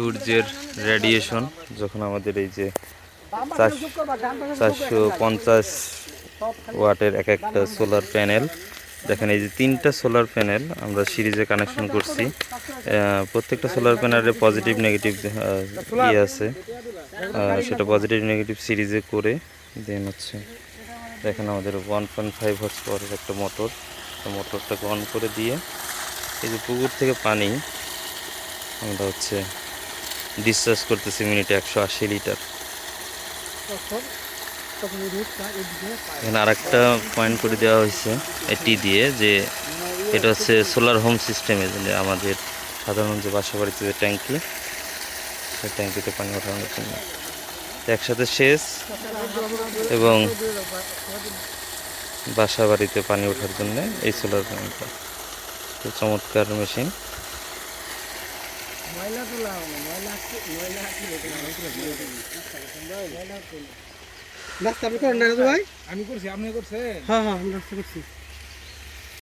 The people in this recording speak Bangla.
সূর্যের রেডিয়েশন যখন আমাদের এই যে চারশো পঞ্চাশ ওয়াটের এক একটা সোলার প্যানেল দেখেন এই যে তিনটা সোলার প্যানেল আমরা সিরিজে কানেকশন করছি। প্রত্যেকটা সোলার প্যানেলের পজিটিভ নেগেটিভ ইয়ে আছে। সেটা পজিটিভ নেগেটিভ সিরিজে করে দেন হচ্ছে দেখেন আমাদের ওয়ান পয়েন্ট ফাইভ হর্স পাওয়ারের একটা মোটর মোটরটাকে অন করে দিয়ে এই যে পুকুর থেকে পানি আমরা হচ্ছে ডিসচার্জ করতেছি মিনিটে একশো আশি লিটার। এখানে আর একটা পয়েন্ট করে দেওয়া হয়েছে এটি দিয়ে যে এটা হচ্ছে সোলার হোম সিস্টেমে যে আমাদের সাধারণ যে বাসা বাড়িতে যে ট্যাঙ্কি সেই ট্যাঙ্কিতে পানি ওঠানোর জন্য। একসাথে সেচ এবং বাসা বাড়িতে পানি ওঠার জন্য এই সোলার প্যানেলটা তো চমৎকার মেশিন নাস্তা আপনি করেন না ভাই। আমি করছি আপনি করছেন? হ্যাঁ হ্যাঁ আমি রাস্তা করছি।